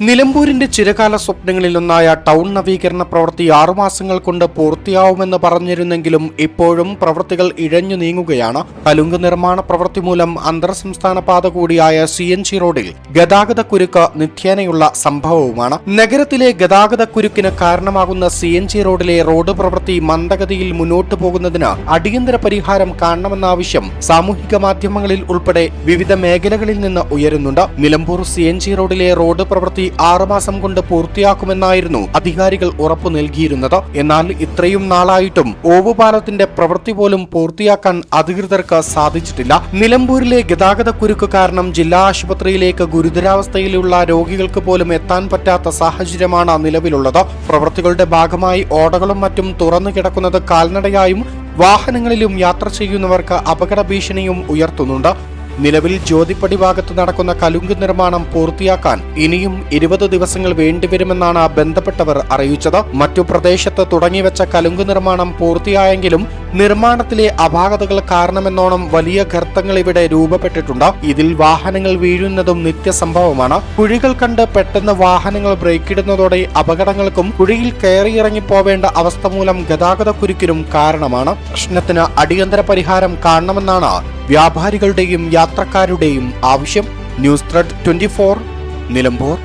നിലമ്പൂരിന്റെ ചിരകാല സ്വപ്നങ്ങളിലൊന്നായ town നവീകരണ പ്രവൃത്തി ആറുമാസങ്ങൾ കൊണ്ട് പൂർത്തിയാവുമെന്ന് പറഞ്ഞിരുന്നെങ്കിലും ഇപ്പോഴും പ്രവൃത്തികൾ ഇഴഞ്ഞു നീങ്ങുകയാണ്. കലുങ്ക് നിർമ്മാണ പ്രവൃത്തി മൂലം അന്തർ സംസ്ഥാന പാത കൂടിയായ സി എൻ ജി റോഡിൽ ഗതാഗത കുരുക്ക് നിത്യേനയുള്ള സംഭവവുമാണ്. നഗരത്തിലെ ഗതാഗത കുരുക്കിന് കാരണമാകുന്ന സി എൻ ജി റോഡിലെ റോഡ് പ്രവൃത്തി മന്ദഗതിയിൽ മുന്നോട്ടു പോകുന്നതിന് അടിയന്തര പരിഹാരം കാണണമെന്ന സാമൂഹിക മാധ്യമങ്ങളിൽ ഉൾപ്പെടെ വിവിധ മേഖലകളിൽ നിന്ന് ഉയരുന്നുണ്ട്. നിലമ്പൂർ സി എൻ ജി റോഡിലെ റോഡ് പ്രവൃത്തി ആറുമാസം കൊണ്ട് പൂർത്തിയാക്കുമെന്നായിരുന്നു അധികാരികൾ ഉറപ്പു നൽകിയിരുന്നത്. എന്നാൽ ഇത്രയും നാളായിട്ടും ഓവുപാലത്തിന്റെ പ്രവൃത്തി പോലും പൂർത്തിയാക്കാൻ അധികൃതർക്ക് സാധിച്ചിട്ടില്ല. നിലമ്പൂരിലെ ഗതാഗത കുരുക്ക് കാരണം ജില്ലാ ആശുപത്രിയിലേക്ക് ഗുരുതരാവസ്ഥയിലുള്ള രോഗികൾക്ക് പോലും എത്താൻ പറ്റാത്ത സാഹചര്യമാണ് നിലവിലുള്ളത്. പ്രവൃത്തികളുടെ ഭാഗമായി ഓടകളും മറ്റും തുറന്നു കിടക്കുന്നത് കാൽനടയായും വാഹനങ്ങളിലും യാത്ര ചെയ്യുന്നവർക്ക് അപകട ഭീഷണിയും ഉയർത്തുന്നുണ്ട്. നിലവിൽ ജ്യോതിപ്പടി ഭാഗത്ത് നടക്കുന്ന കലുങ്ക് നിർമ്മാണം പൂർത്തിയാക്കാൻ ഇനിയും ഇരുപത് ദിവസങ്ങൾ വേണ്ടിവരുമെന്നാണ് ബന്ധപ്പെട്ടവർ അറിയിച്ചത്. മറ്റു പ്രദേശത്ത് തുടങ്ങിവെച്ച കലുങ്ക് നിർമ്മാണം പൂർത്തിയായെങ്കിലും നിർമ്മാണത്തിലെ അപാകതകൾ കാരണമെന്നോണം വലിയ ഗർത്തങ്ങൾ ഇവിടെ രൂപപ്പെട്ടിട്ടുണ്ട്. ഇതിൽ വാഹനങ്ങൾ വീഴുന്നതും നിത്യസംഭവമാണ്. കുഴികൾ കണ്ട് പെട്ടെന്ന് വാഹനങ്ങൾ ബ്രേക്കിടുന്നതോടെ അപകടങ്ങൾക്കും കുഴിയിൽ കയറിയിറങ്ങി പോവേണ്ട അവസ്ഥ മൂലം ഗതാഗത കുരുക്കിനും കാരണമാണ്. പ്രശ്നത്തിന് അടിയന്തര പരിഹാരം കാണണമെന്നാണ് വ്യാപാരികളുടെയും യാത്രക്കാരുടെയും ആവശ്യം. News thread twenty Nilambur.